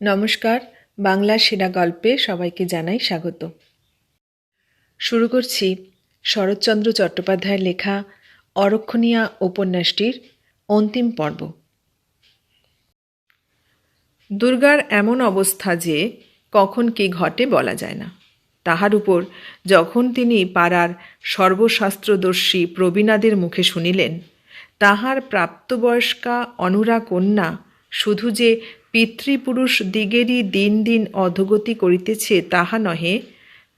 নমস্কার, বাংলা সেরা গল্পে সবাইকে জানাই স্বাগত। শুরু করছি শরৎচন্দ্র চট্টোপাধ্যায়ের লেখা অরক্ষণীয়া উপন্যাসটির অন্তিম পর্ব। দুর্গার এমন অবস্থা যে কখন কি ঘটে বলা যায় না। তাহার উপর যখন তিনি পাড়ার সর্বশাস্ত্রদর্শী প্রবীণাদের মুখে শুনিলেন, তাহার প্রাপ্তবয়স্কা অনুরা কন্যা শুধু যে পিতৃপুরুষ দিগেরই দিন দিন অধগতি করিতেছে তাহা নহে,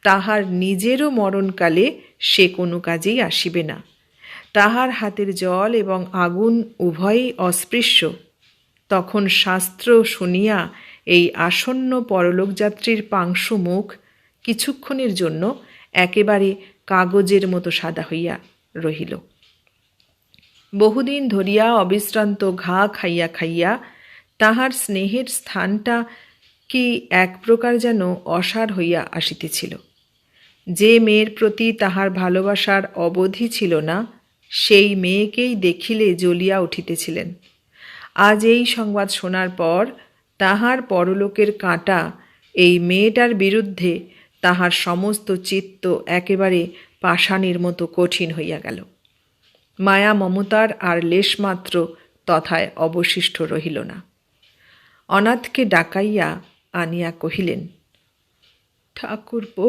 তাহার নিজেরও মরণকালে সে কোনো কাজেই আসিবে না। তাহার হাতের জল এবং আগুন উভয়ই অস্পৃশ্য। তখন শাস্ত্র শুনিয়া এই আসন্ন পরলোকযাত্রীর পাংশু মুখ কিছুক্ষণের জন্য একেবারে কাগজের মতো সাদা হইয়া রহিল। বহুদিন ধরিয়া অবিশ্রান্ত ঘা খাইয়া খাইয়া তাহার স্নেহের স্থানটা কি এক প্রকার যেন অসার হইয়া আসিতেছিল। যে মেয়ের প্রতি তাহার ভালোবাসার অবধি ছিল না, সেই মেয়েকেই দেখিলে জ্বলিয়া উঠিতেছিলেন। আজ এই সংবাদ শোনার পর তাহার পরলোকের কাঁটা এই মেয়েটার বিরুদ্ধে তাহার সমস্ত চিত্ত একেবারে পাষাণের মতো কঠিন হইয়া গেল। মায়া মমতার আর লেশমাত্র তথায় অবশিষ্ট রহিল না। অনাথকে ডাকাইয়া আনিয়া কহিলেন, ঠাকুরপো,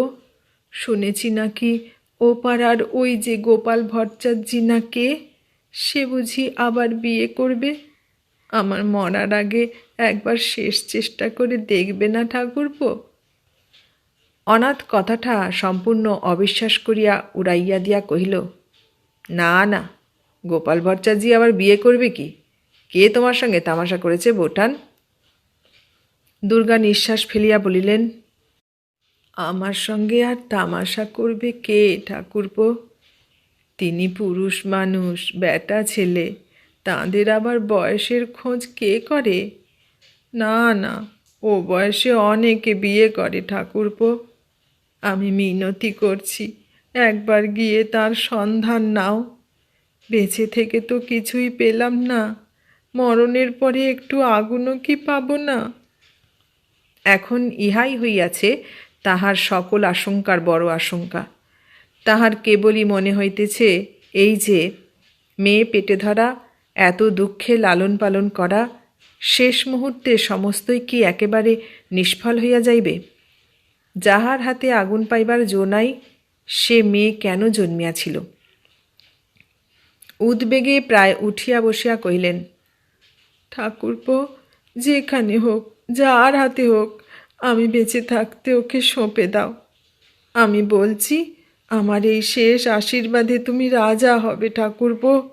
শুনেছি নাকি ও পাড়ার ওই যে গোপাল ভট্টাচার্যি না কে সে বুঝি আবার বিয়ে করবে? আমার মরার আগে একবার শেষ চেষ্টা করে দেখবে না ঠাকুরপো? অনাথ কথাটা সম্পূর্ণ অবিশ্বাস করিয়া উড়াইয়া দিয়া কহিল, না না, গোপাল ভট্টাচার্যি আবার বিয়ে করবে কি? কে তোমার সঙ্গে তামাশা করেছে বোটান দুর্গা নিঃশ্বাস ফেলিয়া বলিলেন, আমার সঙ্গে আর তামাশা করবে কে, ঠাকুরপো? তিনি পুরুষ মানুষ, বেটা ছেলে। তাঁদের আবার বয়সের খোঁজ কে করে? না না, ও বয়সে অনেকে বিয়ে করে, ঠাকুরপো। আমি মিনতি করছি, একবার গিয়ে তার সন্ধান নাও। বেঁচে থেকে তো কিছুই পেলাম না। মরণের পরে একটু আগুনও কি পাবো না? এখন ইহাই হইয়াছে তাহার সকল আশঙ্কার বড় আশঙ্কা। তাহার কেবলই মনে হইতেছে, এই যে মেয়ে পেটে ধরা, এত দুঃখে লালন পালন করা, শেষ মুহূর্তে সমস্তই কি একেবারে নিষ্ফল হইয়া যাইবে? যাহার হাতে আগুন পাইবার জো নাই, সে মেয়ে কেন জন্মিয়াছিল? উদ্বেগে প্রায় উঠিয়া বসিয়া কহিলেন, ঠাকুরপো, যেখানে হোক যার হাতে হোক, আমি বেঁচে থাকতে ওকে সঁপে দাও। আমি বলছি, আমার এই শেষ আশীর্বাদে তুমি রাজা হবে, ঠাকুরপো।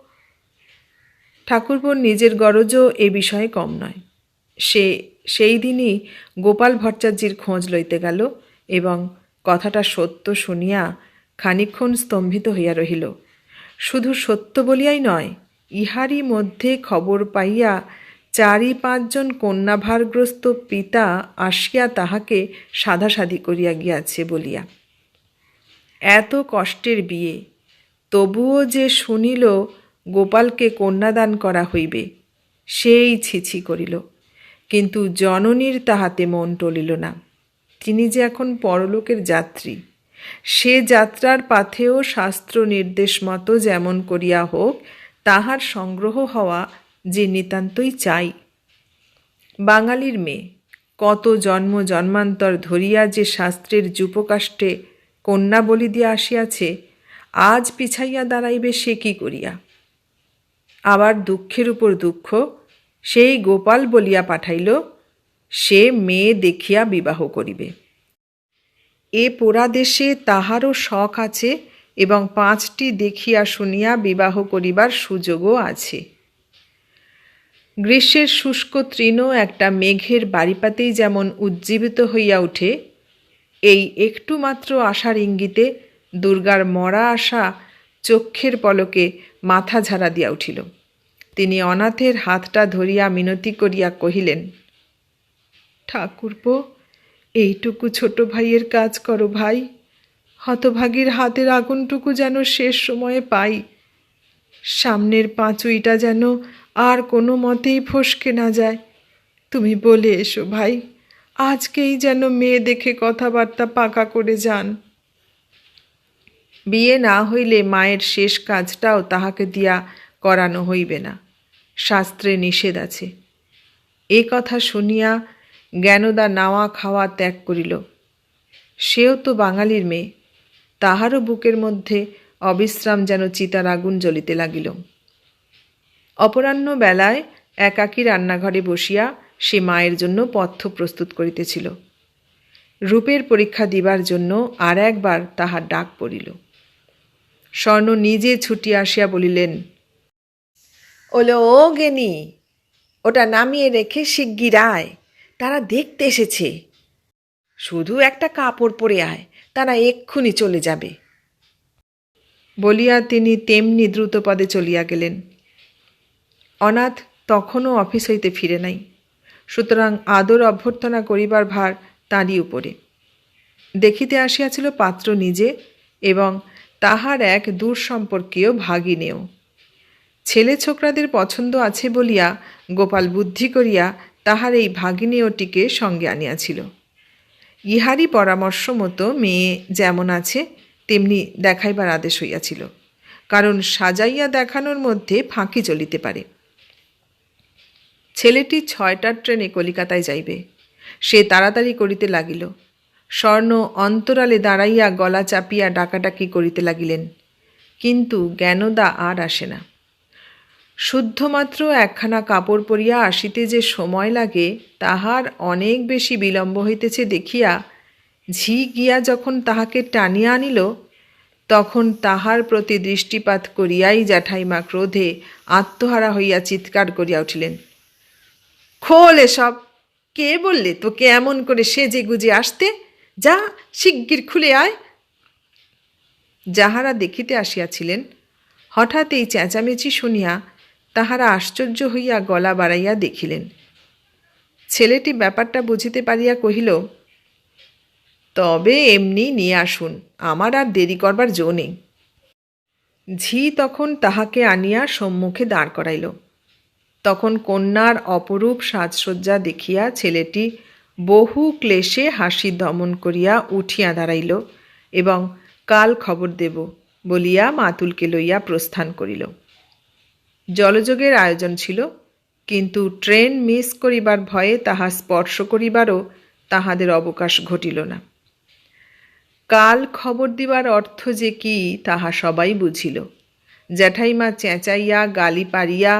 ঠাকুরপোর নিজের গরজও এ বিষয়ে কম নয়। সে, সেই দিনই গোপাল ভট্টাচার্যির খোঁজ লইতে গেল এবং কথাটা সত্য শুনিয়া খানিক্ষণ স্তম্ভিত হইয়া রহিল। শুধু সত্য বলিয়াই নয়, ইহারই মধ্যে খবর পাইয়া চারি পাঁচজন কন্যাভারগ্রস্ত পিতা আসিয়া তাহাকে সাধাসাধি করিয়া গিয়াছে বলিয়া, এত কষ্টের বিয়ে, তবুও যে শুনিল গোপালকে কন্যাদান করা হইবে, সেই ছিছি করিল। কিন্তু জননীর তাহাতে মন টলিল না। তিনি যে এখন পরলোকের যাত্রী, সে যাত্রার পাথেও শাস্ত্র নির্দেশ মতো যেমন করিয়া হোক, তাহার সংগ্রহ হওয়া যে নিতান্তই চাই। বাঙালির মেয়ে, কত জন্ম জন্মান্তর ধরিয়া যে শাস্ত্রের যুপকাষ্টে কন্যা বলি দিয়া আসিয়াছে, আজ পিছাইয়া দাঁড়াইবে সে কি করিয়া? আবার দুঃখের উপর দুঃখ, সেই গোপাল বলিয়া পাঠাইল, সে মেয়ে দেখিয়া বিবাহ করিবে। এ পোড়া দেশে তাহারও শখ আছে এবং পাঁচটি দেখিয়া শুনিয়া বিবাহ করিবার সুযোগও আছে। গ্রীষ্মের শুষ্ক তৃণ একটা মেঘের বাড়িপাতেই যেমন উজ্জীবিত হইয়া ওঠে, এই একটু মাত্র আশার ইঙ্গিতে দুর্গার মরা আশা চক্ষের পলকে মাথা ঝাড়া দিয়া উঠিল। তিনি অনাথের হাতটা ধরিয়া মিনতি করিয়া কহিলেন, ঠাকুরপো, এইটুকু ছোট ভাইয়ের কাজ করো ভাই। হতভাগীর হাতের আগুনটুকু যেন শেষ সময়ে পাই। সামনের পাঁচুইটা যেন আর কোনো মতেই ফসকে না যায়। তুমি বলে এসো ভাই, আজকেই যেন মেয়ে দেখে কথাবার্তা পাকা করে যান। বিয়ে না হইলে মায়ের শেষ কাজটাও তাহাকে দিয়া করানো হইবে না, শাস্ত্রে নিষেধ আছে। এ কথা শুনিয়া জ্ঞানদা নাওয়া খাওয়া ত্যাগ করিল। সেও তো বাঙালির মেয়ে, তাহারও বুকের মধ্যে অবিশ্রাম যেন চিতার আগুন জ্বলিতে লাগিল। অপরাহ্ন বেলায় একাকী রান্নাঘরে বসিয়া সে মায়ের জন্য পথ্য প্রস্তুত করিতেছিল। রূপের পরীক্ষা দিবার জন্য আর একবার তাহার ডাক পড়িল। স্বর্ণ নিজে ছুটিয়া আসিয়া বলিলেন, ওলো ও গেনি, ওটা নামিয়ে রেখে শিগগির আয়, তারা দেখতে এসেছে। শুধু একটা কাপড় পরে আয়, তারা এক্ষুনি চলে যাবে। বলিয়া তিনি তেমনি দ্রুত পদে চলিয়া গেলেন। অনাথ তখনও অফিস হইতে ফিরে নাই। সুতরাং আদর অভ্যর্থনা করিবার ভার তাঁরই উপরে। দেখিতে আসিয়াছিল পাত্র নিজে এবং তাহার এক দূর সম্পর্কীয় ভাগিনেও। ছেলে ছোকরাদের পছন্দ আছে বলিয়া গোপাল বুদ্ধি করিয়া তাহার এই ভাগিনেয়টিকে সঙ্গে আনিয়াছিল। ইহারই পরামর্শ মতো মেয়ে যেমন আছে, তেমনি দেখাইবার আদেশ হইয়াছিল, কারণ সাজাইয়া দেখানোর মধ্যে ফাঁকি চলিতে পারে। ছেলেটি ছয়টার ট্রেনে কলিকাতায় যাইবে। সে তাড়াতাড়ি করিতে লাগিল। স্বর্ণ অন্তরালে দাঁড়াইয়া গলা চাপিয়া ডাকাডাকি করিতে লাগিলেন। কিন্তু জ্ঞানদা আর আসে না। শুদ্ধমাত্র একখানা কাপড় পরিয়া আসিতে যে সময় লাগে, তাহার অনেক বেশি বিলম্ব হইতেছে দেখিয়া ঝি গিয়া যখন তাহাকে টানিয়া আনিল, তখন তাহার প্রতি দৃষ্টিপাত করিয়াই জ্যাঠাইমা ক্রোধে আত্মহারা হইয়া চিৎকার করিয়া উঠিলেন। খোল এসব। কে বললে তোকে এমন করে সেজে গুজে আসতে? যা, শিগগির খুলে আয়। যাহারা দেখিতে আসিয়াছিলেন, হঠাৎ এই চেঁচামেচি শুনিয়া তাহারা আশ্চর্য হইয়া গলা বাড়াইয়া দেখিলেন। ছেলেটি ব্যাপারটা বুঝিতে পারিয়া কহিল, তবে এমনি নিয়ে আসুন, আমার আর দেরি করবার জো নেই। ঝি তখন তাহাকে আনিয়া সম্মুখে দাঁড় করাইল। তখন কন্যার অপরূপ সাজসজ্জা দেখিয়া ছেলেটি বহু ক্লেশে হাসি দমন করিয়া উঠিয়া দাঁড়াইল এবং কাল খবর দেব বলিয়া মাতুলকে লইয়া প্রস্থান করিল। জলযোগের আয়োজন ছিল, কিন্তু ট্রেন মিস করিবার ভয়ে তাহা স্পর্শ করিবারও তাহাদের অবকাশ ঘটিল না। কাল খবর দিবার অর্থ যে কি, তাহা সবাই বুঝিল। জ্যাঠাইমা চেঁচাইয়া গালি পারিয়া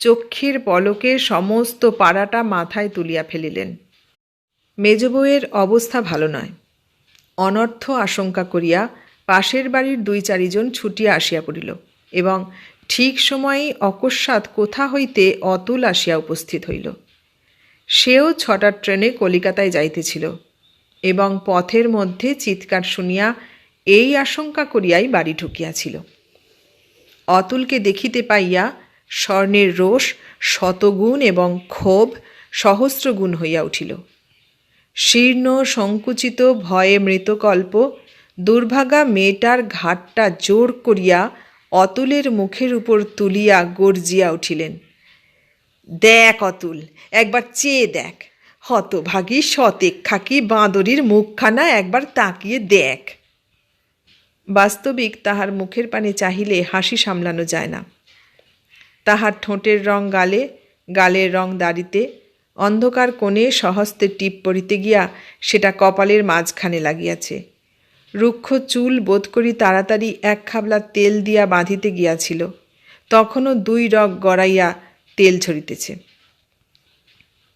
চক্ষের পলকে সমস্ত পাড়াটা মাথায় তুলিয়া ফেলিলেন। মেজ বউয়ের অবস্থা ভালো নয়। অনর্থ আশঙ্কা করিয়া পাশের বাড়ির দুই চারিজন ছুটিয়া আসিয়া পড়িল এবং ঠিক সময়েই অকস্মাৎ কোথা হইতে অতুল আসিয়া উপস্থিত হইল। সেও ছটার ট্রেনে কলিকাতায় যাইতেছিল এবং পথের মধ্যে চিৎকার শুনিয়া এই আশঙ্কা করিয়াই বাড়ি ঢুকিয়াছিল। অতুলকে দেখিতে পাইয়া স্বর্ণের রোষ, শতগুণ এবং ক্ষোভ সহস্রগুণ হইয়া উঠিল। শীর্ণ, সংকুচিত, ভয়ে মৃতকল্প, দুর্ভাগা মেয়েটার ঘাটটা জোর করিয়া অতুলের মুখের উপর তুলিয়া গর্জিয়া উঠিলেন। দেখ অতুল, একবার চেয়ে দেখ। হতভাগী শতেক খাকি বাঁদরির মুখখানা একবার তাকিয়ে দেখ। বাস্তবিক তাহার মুখের পানে চাহিলে হাসি সামলানো যায় না। তাহার ঠোঁটের রং গালে, গালের রং দাড়িতে, অন্ধকার কোণে সহস্তে টিপ পড়িতে গিয়া সেটা কপালের মাঝখানে লাগিয়াছে। রুক্ষ চুল বোধ করি তাড়াতাড়ি এক খাবলা তেল দিয়া বাঁধিতে গিয়াছিল। তখনও দুই রগ গড়াইয়া তেল ছড়িতেছে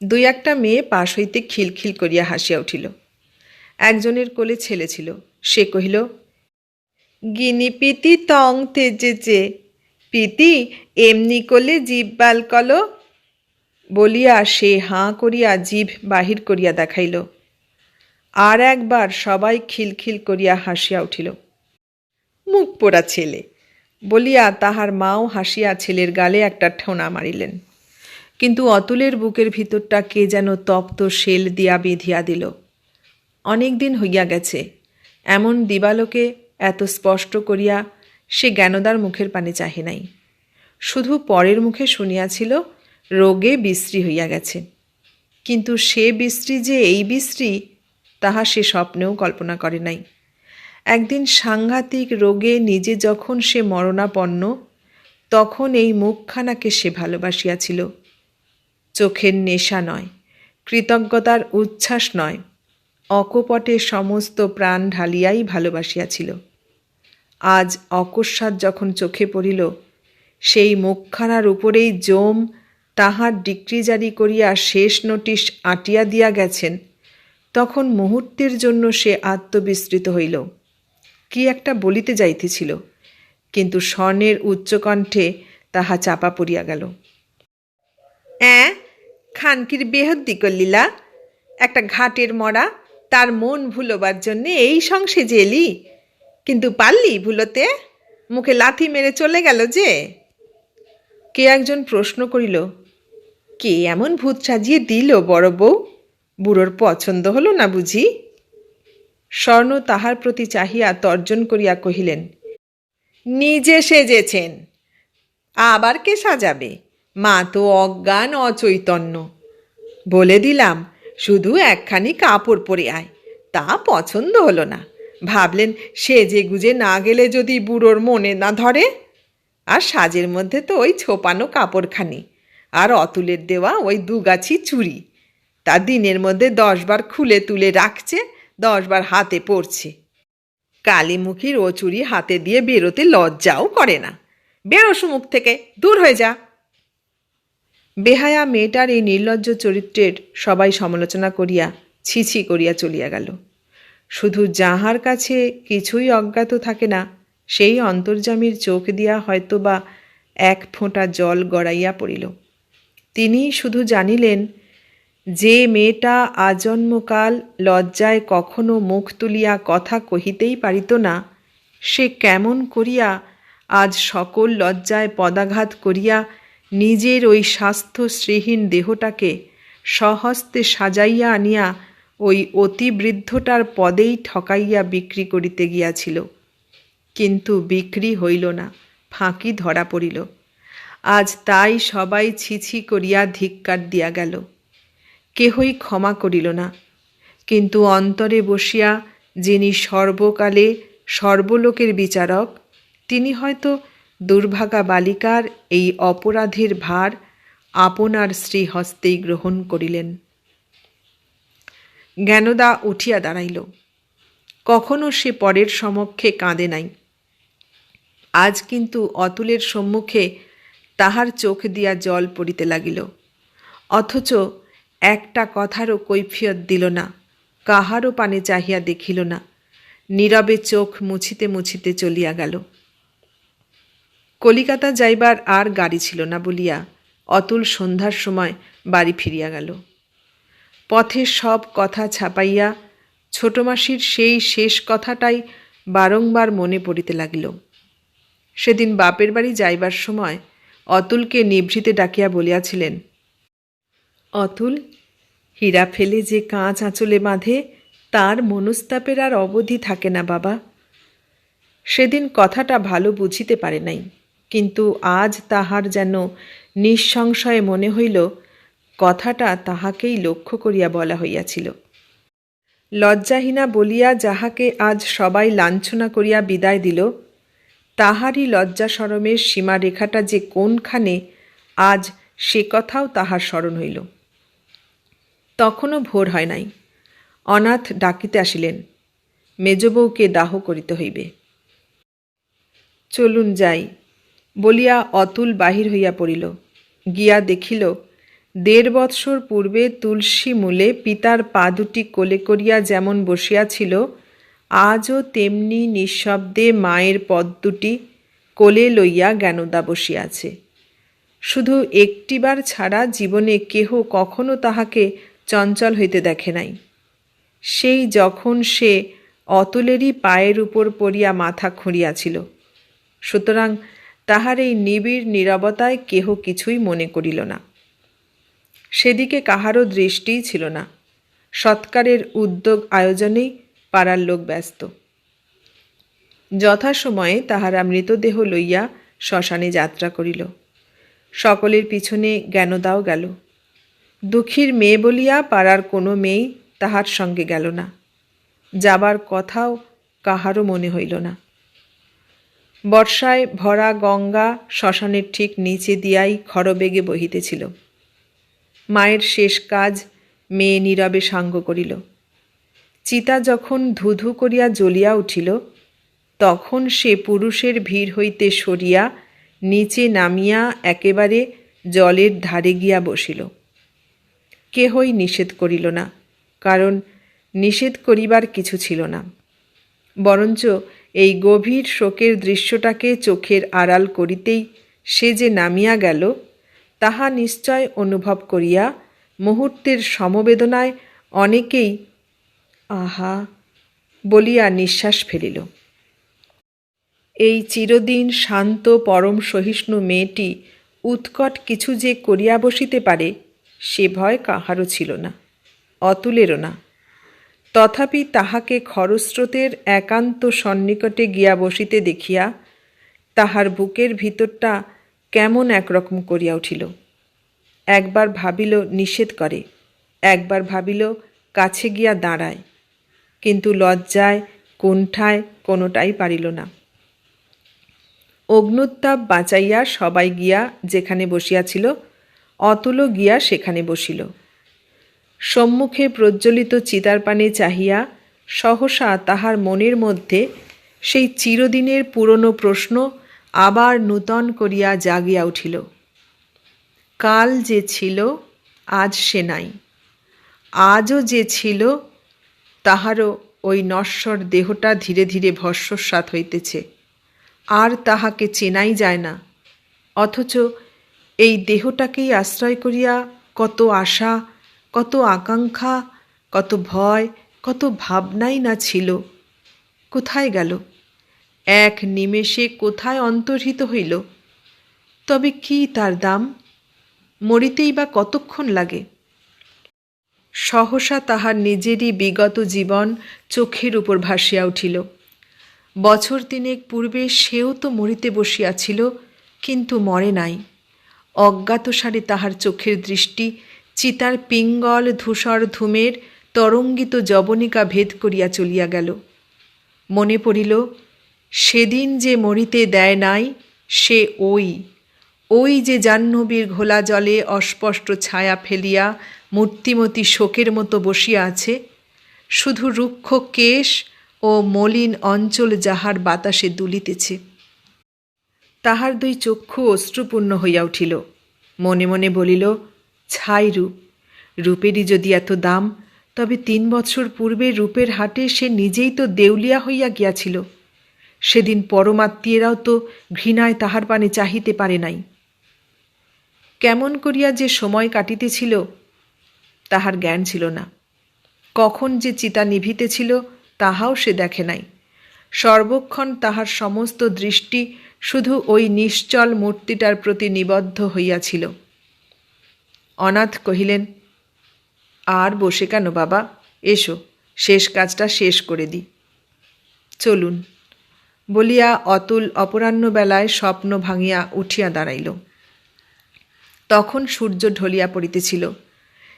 দুই একটা মেয়ে পাশ হইতে খিলখিল করিয়া হাসিয়া উঠিল। একজনের কোলে ছেলে ছিল। সে কহিল গিনি পিতি তং তেজেছে পিতি এমনি করলে জীব বাল কলো। বলিয়া সে হাঁ করিয়া জিভ বাহির করিয়া দেখাইল। আর একবার সবাই খিলখিল করিয়া হাসিয়া উঠিল। মুখ পোড়া ছেলে, বলিয়া তাহার মাও হাসিয়া ছেলের গালে একটা ঠোনা মারিলেন। কিন্তু অতুলের বুকের ভিতরটা কে যেন তপ্ত শেল দিয়া বেঁধিয়া দিল। অনেক দিন হইয়া গেছে, এমন দিবালোকে এত স্পষ্ট করিয়া সে জ্ঞানদার মুখের পানে চাহে নাই। শুধু পরের মুখে শুনিয়াছিল, রোগে বিশ্রী হইয়া গেছে। কিন্তু সে বিশ্রী যে এই বিশ্রী, তাহা সে স্বপ্নেও কল্পনা করে নাই। একদিন সাংঘাতিক রোগে নিজে যখন সে মরণাপন্ন, তখন এই মুখখানাকে সে ভালোবাসিয়াছিল। চোখের নেশা নয়, কৃতজ্ঞতার উচ্ছ্বাস নয়, অকপটে সমস্ত প্রাণ ঢালিয়াই ভালোবাসিয়াছিল। আজ অকস্মাৎ যখন চোখে পড়িল, সেই মুখখানার উপরেই জম তাহার ডিক্রি জারি করিয়া শেষ নোটিশ আঁটিয়া দিয়া গেছেন, তখন মুহূর্তের জন্য সে আত্মবিস্মৃত হইল। কি একটা বলিতে যাইতেছিল, কিন্তু স্বর্ণের উচ্চকণ্ঠে তাহা চাপা পড়িয়া গেল। অ্যাঁ, খানকির বেহদ্দি করলিলা একটা ঘাটের মরা, তার মন ভুলোবার জন্যে এই সংসে জেলি? কিন্তু পারলি ভুলোতে? মুখে লাথি মেরে চলে গেল যে? কে একজন প্রশ্ন করিল, কে এমন ভূত সাজিয়ে দিল বড় বউ? বুড়োর পছন্দ হলো না বুঝি? স্বর্ণ তাহার প্রতি চাহিয়া তর্জন করিয়া কহিলেন, নিজে সেজেছেন। আবার কে সাজাবে? মা তো অজ্ঞান অচৈতন্য। বলে দিলাম, শুধু একখানি কাপড় পরে আয়, তা পছন্দ হলো না। ভাবলেন সেজে গুজে না গেলে যদি বুড়োর মনে না ধরে? আর সাজের মধ্যে তো ওই ছোপানো কাপড়খানি, আর অতুলের দেওয়া ওই দুগাছি চুড়ি। তা দিনের মধ্যে দশবার খুলে তুলে রাখছে, দশবার হাতে পড়ছে কালীমুখীর ও চুড়ি হাতে দিয়ে বেরোতে লজ্জাও করে না। বেরোস মুখ থেকে, দূর হয়ে যা। বেহায়া মেয়েটার এই নির্লজ্জ চরিত্রের সবাই সমালোচনা করিয়া ছিছি করিয়া চলিয়া গেল। শুধু যাহার কাছে কিছুই অজ্ঞাত থাকে না, সেই অন্তর্জামীর চোখ দিয়া হয়তো বা এক ফোঁটা জল গড়াইয়া পড়িল। তিনি শুধু জানিলেন, যে মেয়েটা আজন্মকাল লজ্জায় কখনো মুখ তুলিয়া কথা কহিতেই পারিত না, সে কেমন করিয়া আজ সকল লজ্জায় পদাঘাত করিয়া নিজের ওই স্বাস্থ্য শ্রীহীন দেহটাকে সহস্তে সাজাইয়া আনিয়া ওই অতিবৃদ্ধটার পদেই ঠকাইয়া বিক্রি করিতে গিয়াছিল। কিন্তু বিক্রি হইল না, ফাঁকি ধরা পড়িল। আজ তাই সবাই ছিছি করিয়া ধিক্কার দিয়া গেল। কেহই ক্ষমা করিল না। কিন্তু অন্তরে বসিয়া যিনি সর্বকালে সর্বলোকের বিচারক, তিনি হয়তো দুর্ভাগা বালিকার এই অপরাধের ভার আপনার শ্রীহস্তেই গ্রহণ করিলেন। জ্ঞানদা উঠিয়া দাঁড়াইল। কখনো সে পরের সমক্ষে কাঁদে নাই। আজ কিন্তু অতুলের সম্মুখে তাহার চোখ দিয়া জল পড়িতে লাগিল। অথচ একটা কথারও কৈফিয়ত দিল না, কাহারও পানে চাহিয়া দেখিল না, নীরবে চোখ মুছিতে মুছিতে চলিয়া গেল। কলিকাতা যাইবার আর গাড়ি ছিল না বলিয়া অতুল সন্ধ্যার সময় বাড়ি ফিরিয়া গেল। পথে সব কথা ছাপাইয়া ছোট মাসির সেই শেষ কথাটাই বারংবার মনে পড়িতে লাগিল। সেদিন বাপের বাড়ি যাইবার সময় অতুলকে নিভৃতে ডাকিয়া বলিয়াছিলেন, অতুল, হীরা ফেলে যে কাঁচ আঁচলে বাঁধে, তার মনস্তাপের আর অবধি থাকে না বাবা। সেদিন কথাটা ভালো বুঝিতে পারে নাই, কিন্তু আজ তাহার যেন নিঃসংশয়ে মনে হইল কথাটা তাহাকেই লক্ষ্য করিয়া বলা হইয়াছিল। লজ্জাহীনা বলিয়া যাহাকে আজ সবাই লাঞ্ছনা করিয়া বিদায় দিল, তাহারই লজ্জা সরমের সীমারেখাটা যে কোনখানে, আজ সে কথাও তাহার স্মরণ হইল। তখনও ভোর হয় নাই। অনাথ ডাকিতে আসিলেন। মেজবউকে দাহ করিতে হইবে। চলুন যাই, বলিয়া অতুল বাহির হইয়া পড়িল। গিয়া দেখিল দেড় বৎসর পূর্বে তুলসী মূলে পিতার পা দুটি কোলে করিয়া যেমন বসিয়াছিল, আজও তেমনি নিঃশব্দে মায়ের পদ দুটি কোলে লইয়া জ্ঞানদা বসিয়াছে। শুধু একটিবার ছাড়া জীবনে কেহ কখনো তাহাকে চঞ্চল হইতে দেখে নাই। সেই যখন সে অতুলেরই পায়ের উপর পড়িয়া মাথা খুঁড়িয়াছিল, সুতরাং তাহার এই নিবিড় নীরবতায় কেহ কিছুই মনে করিল না। সেদিকে কাহারও দৃষ্টিই ছিল না। সৎকারের উদ্যোগ আয়োজনেই পাড়ার লোক ব্যস্ত। যথাসময়ে তাহারা মৃতদেহ লইয়া শ্মশানে যাত্রা করিল। সকলের পিছনে জ্ঞানদাও গেল। দুঃখীর মেয়ে বলিয়া পাড়ার কোনো মেয়েই তাহার সঙ্গে গেল না। যাবার কথাও কাহারও মনে হইল না। বর্ষায় ভরা গঙ্গা শ্মশানের ঠিক নিচে দিয়াই খরবেগে বহিতেছিল। মায়ের শেষ কাজ মেয়ে নীরবে সাঙ্গ করিল। চিতা যখন ধুধু করিয়া জ্বলিয়া উঠিল, তখন সে পুরুষের ভিড় হইতে সরিয়া নিচে নামিয়া একেবারে জলের ধারে গিয়া বসিল। কেহই নিষেধ করিল না, কারণ নিষেধ করিবার কিছু ছিল না। বরঞ্চ এই গভীর শোকের দৃশ্যটাকে চোখের আড়াল করিতেই সে যে নামিয়া গেল তাহা নিশ্চয় অনুভব করিয়া মুহূর্তের সমবেদনায় অনেকেই, আহা! বলিয়া নিঃশ্বাস ফেলিল। এই চিরদিন শান্ত পরম সহিষ্ণু মেয়েটি উৎকট কিছু যে করিয়া বসিতে পারে, সে ভয় কাহারও ছিল না, অতুলেরও না। তথাপি তাহাকে খরস্রোতের একান্ত সন্নিকটে গিয়া বসিতে দেখিয়া তাহার বুকের ভিতরটা কেমন একরকম করিয়া উঠিল। একবার ভাবিল, নিষেধ করে। একবার ভাবিল, কাছে গিয়া দাঁড়ায়। কিন্তু লজ্জায়, কুণ্ঠায় কোনোটাই পারিল না। অগ্নুত্তাপ বাঁচাইয়া সবাই গিয়া যেখানে বসিয়াছিল, অতুল গিয়া সেখানে বসিল। সম্মুখে প্রজ্বলিত চিতার পানে চাহিয়া সহসা তাহার মনের মধ্যে সেই চিরদিনের পুরনো প্রশ্ন আবার নূতন করিয়া জাগিয়া উঠিল। কাল যে ছিল, আজ সে নাই। আজও যে ছিল, তাহারও ওই নশ্বর দেহটা ধীরে ধীরে ভস্মস্বাত হইতেছে। আর তাহাকে চেনাই যায় না। অথচ এই দেহটাকেই আশ্রয় করিয়া কত আশা, কত আকাঙ্ক্ষা, কত ভয়, কত ভাবনাই না ছিল। কোথায় গেল? এক নিমেষে কোথায় অন্তর্হিত হইল? তবে কি তার দাম? মরিতেই বা কতক্ষণ লাগে? সহসা তাহার নিজেরই বিগত জীবন চোখের উপর ভাসিয়া উঠিল। বছর তিনেক পূর্বে সেও তো মরিতে বসিয়াছিল, কিন্তু মরে নাই। অজ্ঞাতসারে তাহার চোখের দৃষ্টি চিতার পিঙ্গল ধূসর ধূমের তরঙ্গিত জবনিকা ভেদ করিয়া চলিয়া গেল। মনে পড়িল সেদিন যে মরিতে দেয় নাই, সে ওই। ওই যে জাহ্নবীর ঘোলা জলে অস্পষ্ট ছায়া ফেলিয়া মূর্তিমতি শোকের মতো বসিয়া আছে, শুধু রুক্ষ কেশ ও মলিন অঞ্চল যাহার বাতাসে দুলিতেছে। তাহার দুই চক্ষু অশ্রুপূর্ণ হইয়া উঠিল। মনে মনে বলিল, ছাই রূপ, রূপেরই যদি এত দাম, তবে তিন বছর পূর্বে রূপের হাটে সে নিজেই তো দেউলিয়া হইয়া গিয়াছিল। সেদিন পরমাত্মীয়রাও তো ঘৃণায় তাহার পানে চাহিতে পারে নাই। কেমন করিয়া যে সময় কাটিতেছিল, তাহার জ্ঞান ছিল না। কখন যে চিতা নিভিতেছিল, তাহাও সে দেখে নাই। সর্বক্ষণ তাহার সমস্ত দৃষ্টি শুধু ওই নিশ্চল মূর্তিটার প্রতি নিবদ্ধ হইয়াছিল। অনাথ কহিলেন, আর বসে কেন বাবা? এসো, শেষ কাজটা শেষ করে দিই চলুন। বলিয়া অতুল অপরাহ্ন বেলায় স্বপ্ন ভাঙিয়া উঠিয়া দাঁড়াইল। তখন সূর্য ঢলিয়া পড়িতেছিল।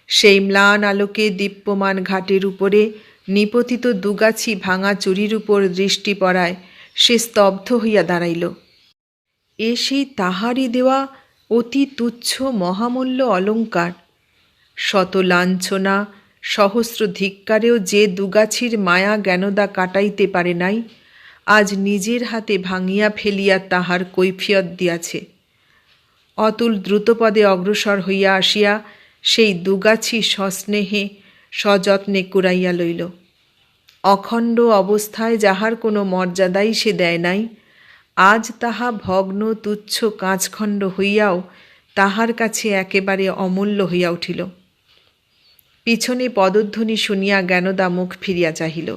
সেই ম্লান আলোকে দীপ্যমান ঘাটের উপরে নিপতিত দুগাছি ভাঙা চুরির উপর দৃষ্টি পড়ায় সে স্তব্ধ হইয়া দাঁড়াইল। এ সেই তাহারই দেওয়া অতি তুচ্ছ মহামূল্য অলঙ্কার। শত লাঞ্ছনা, সহস্র ধিক্কারেও যে দুগাছির মায়া জ্ঞানদা কাটাইতে পারে নাই আজ নিজের হাতে ভাঙিয়া ফেলিয়া তাহার কৈফিয়ত দিয়াছে। অতুল দ্রুতপদে অগ্রসর হইয়া আসিয়া সেই দুগাছি সস্নেহে সযত্নে কুড়াইয়া লইল। অখণ্ড অবস্থায় যাহার কোনো মর্যাদাই সে দেয় নাই, আজ তাহা ভগ্ন, তুচ্ছ, কাঁচখণ্ড হইয়াও তাহার কাছে একেবারে অমূল্য হইয়া উঠিল। পিছনে পদধ্বনি শুনিয়া জ্ঞানদা মুখ ফিরিয়া চাহিল।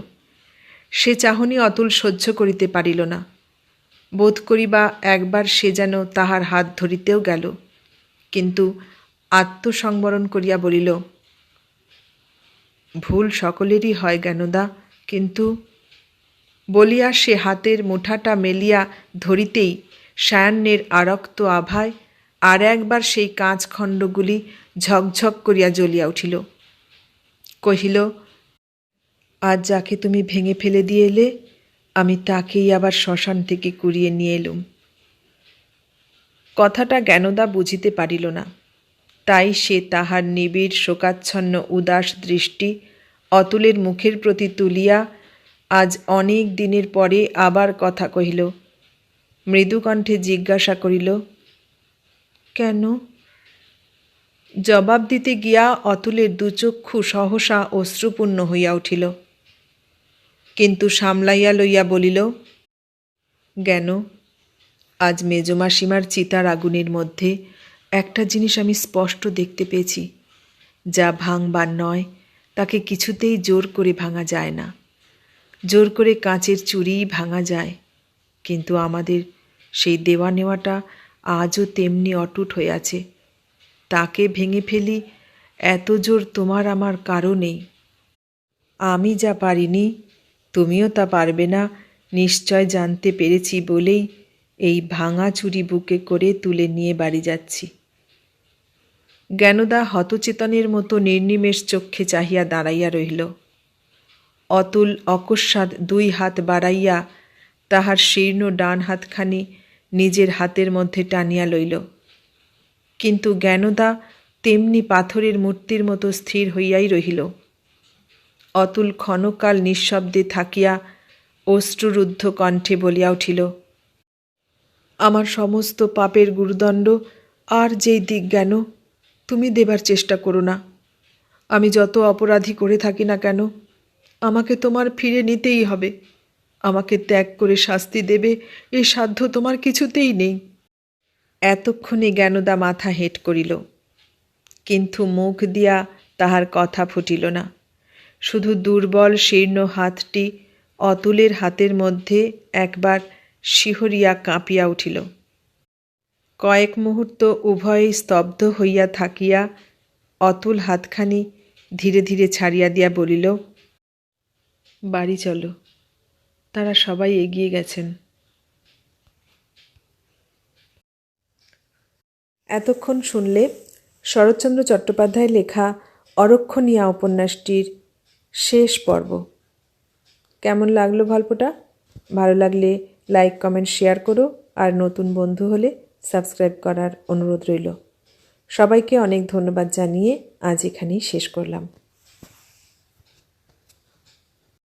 সে চাহনি অতুল সহ্য করিতে পারিল না। বোধ করিবা একবার সে যেন তাহার হাত ধরিতেও গেল, কিন্তু আত্মসংবরণ করিয়া বলিল, ভুল সকলেরই হয় জ্ঞানদা, কিন্তু বলিয়া সে হাতের মুঠাটা মেলিয়া ধরিতেই সায়ান্নের আরক্ত আভায় আর একবার সেই কাঁচখণ্ডগুলি ঝকঝক করিয়া জ্বলিয়া উঠিল। কহিল আজ যাকে তুমি ভেঙে ফেলে দিয়ে এলে, আমি তাকেই আবার শ্মশান থেকে কুড়িয়ে নিয়ে এলুম। কথাটা জ্ঞানদা বুঝিতে পারিল না। তাই সে তাহার নিবিড়, শোকাচ্ছন্ন, উদাস দৃষ্টি অতুলের মুখের প্রতি তুলিয়া আজ অনেক দিনের পরে আবার কথা কহিল। মৃদুকণ্ঠে জিজ্ঞাসা করিল, কেন? জবাব দিতে গিয়া অতুলের দুচক্ষু সহসা অশ্রুপূর্ণ হইয়া উঠিল। কিন্তু সামলাইয়া লইয়া বলিল জ্ঞান আজ মেজমাসীমার চিতার আগুনের মধ্যে একটা জিনিস আমি স্পষ্ট দেখতে পেয়েছি। যা ভাঙবার নয়, তাকে কিছুতেই জোর করে ভাঙা যায় না। জোর করে কাঁচের চুরিই ভাঙা যায়। কিন্তু আমাদের সেই দেওয়া নেওয়াটা আজও তেমনি অটুট হয়ে আছে। তাকে ভেঙে ফেলি, এত জোর তোমার আমার কারও নেই আমি যা পারিনি তুমিও তা পারবে না। নিশ্চয় জানতে পেরেছি বলেই এই ভাঙা চুরি বুকে করে তুলে নিয়ে বাড়ি যাচ্ছি। জ্ঞানদা হতচেতনের মতো নির্নিমেষ চক্ষে চাহিয়া দাঁড়াইয়া রহিল। অতুল অকস্মাৎ দুই হাত বাড়াইয়া তাহার শীর্ণ ডান হাতখানি নিজের হাতের মধ্যে টানিয়া লইল। কিন্তু জ্ঞানদা তেমনি পাথরের মূর্তির মতো স্থির হইয়াই রহিল। অতুল ক্ষণকাল নিঃশব্দে থাকিয়া অশ্রুরুদ্ধ কণ্ঠে বলিয়া উঠিল, আমার সমস্ত পাপের গুরুদণ্ড আর যেই দিক জ্ঞান তুমি দেবার চেষ্টা করো না। আমি যত অপরাধী করে থাকি না কেন, আমাকে তোমার ফিরে নিতেই হবে। আমাকে ত্যাগ করে শাস্তি দেবে এ সাধ্য তোমার কিছুতেই নেই এতক্ষণে জ্ঞানদা মাথা হেঁট করিল, কিন্তু মুখ দিয়া তাহার কথা ফুটিল না। শুধু দুর্বল শীর্ণ হাতটি অতুলের হাতের মধ্যে একবার শিহরিয়া কাঁপিয়া উঠিল। কয়েক মুহূর্ত উভয়েই স্তব্ধ হইয়া থাকিয়া অতুল হাতখানি ধীরে ধীরে ছাড়িয়া দিয়া বলিল, বাড়ি চলো, তারা সবাই এগিয়ে গেছেন। এতক্ষণ শুনলে শরৎচন্দ্র চট্টোপাধ্যায় লেখা অরক্ষণীয়া উপন্যাসটির শেষ পর্ব। কেমন লাগল গল্পটা? ভালো লাগলে লাইক, কমেন্ট, শেয়ার করো আর নতুন বন্ধু হলে সাবস্ক্রাইব করার অনুরোধ রইল। সবাইকে অনেক ধন্যবাদ জানিয়ে আজ এখানেই শেষ করলাম।